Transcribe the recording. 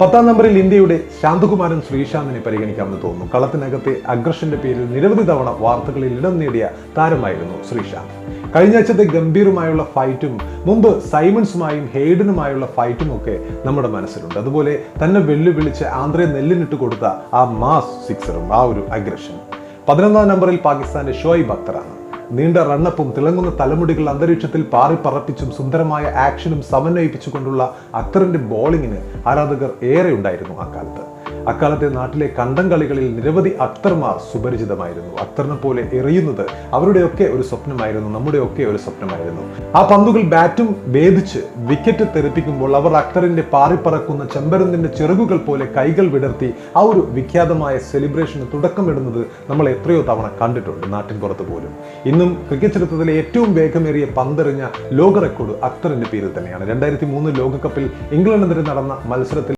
പത്താം നമ്പറിൽ ഇന്ത്യയുടെ ശാന്തകുമാരൻ ശ്രീശാന്തിനെ പരിഗണിക്കാമെന്ന് തോന്നുന്നു. കളത്തിനകത്തെ അഗ്രഷന്റെ പേരിൽ നിരവധി തവണ വാർത്തകളിൽ ഇടം നേടിയ താരമായിരുന്നു ശ്രീശാന്ത്. കഴിഞ്ഞ ആഴ്ചത്തെ ഗംഭീറുമായുള്ള ഫൈറ്റും മുമ്പ് സൈമൺസുമായും ഹെയ്ഡനുമായുള്ള ഫൈറ്റും ഒക്കെ നമ്മുടെ മനസ്സിലുണ്ട്. അതുപോലെ തന്നെ വെല്ലുവിളിച്ച് ആന്ധ്രയെ നെല്ലിനിട്ട് കൊടുത്ത ആ മാസ് സിക്സറും ആ ഒരു അഗ്രഷൻ. പതിനൊന്നാം നമ്പറിൽ പാകിസ്ഥാന്റെ ഷോയിബ് അക്തറാണ്. നീണ്ട റണ്ണപ്പും തിളങ്ങുന്ന തലമുടികൾ അന്തരീക്ഷത്തിൽ പാറിപ്പറപ്പിച്ചും സുന്ദരമായ ആക്ഷനും സമന്വയിപ്പിച്ചുകൊണ്ടുള്ള അക്തറിന്റെ ബോളിങ്ങിന് ആരാധകർ ഏറെ ഉണ്ടായിരുന്നു അക്കാലത്ത് അക്കാലത്തെ നാട്ടിലെ കണ്ടം കളികളിൽ നിരവധി അക്തർമാർ സുപരിചിതമായിരുന്നു. അക്തറിനെ പോലെ എറിയുന്നത് അവരുടെയൊക്കെ ഒരു സ്വപ്നമായിരുന്നു നമ്മുടെയൊക്കെ ഒരു സ്വപ്നമായിരുന്നു. ആ പന്തുകൾ ബാറ്റും വേദിച്ച് വിക്കറ്റ് തെറിപ്പിക്കുമ്പോൾ അവർ അക്തറിന്റെ പാറിപ്പറക്കുന്ന ചെമ്പരന്തിന്റെ ചിറകുകൾ പോലെ കൈകൾ വിടർത്തി ആ ഒരു വിഖ്യാതമായ സെലിബ്രേഷന് തുടക്കമിടുന്നത് നമ്മൾ എത്രയോ തവണ കണ്ടിട്ടുണ്ട് നാട്ടിൻ പുറത്ത് പോലും. ഇന്നും ക്രിക്കറ്റ് ചരിത്രത്തിലെ ഏറ്റവും വേഗമേറിയ പന്തെറിഞ്ഞ ലോക റെക്കോർഡ് അക്തറിന്റെ പേരിൽ തന്നെയാണ്. രണ്ടായിരത്തി മൂന്ന് ലോകകപ്പിൽ ഇംഗ്ലണ്ടിനെതിരെ നടന്ന മത്സരത്തിൽ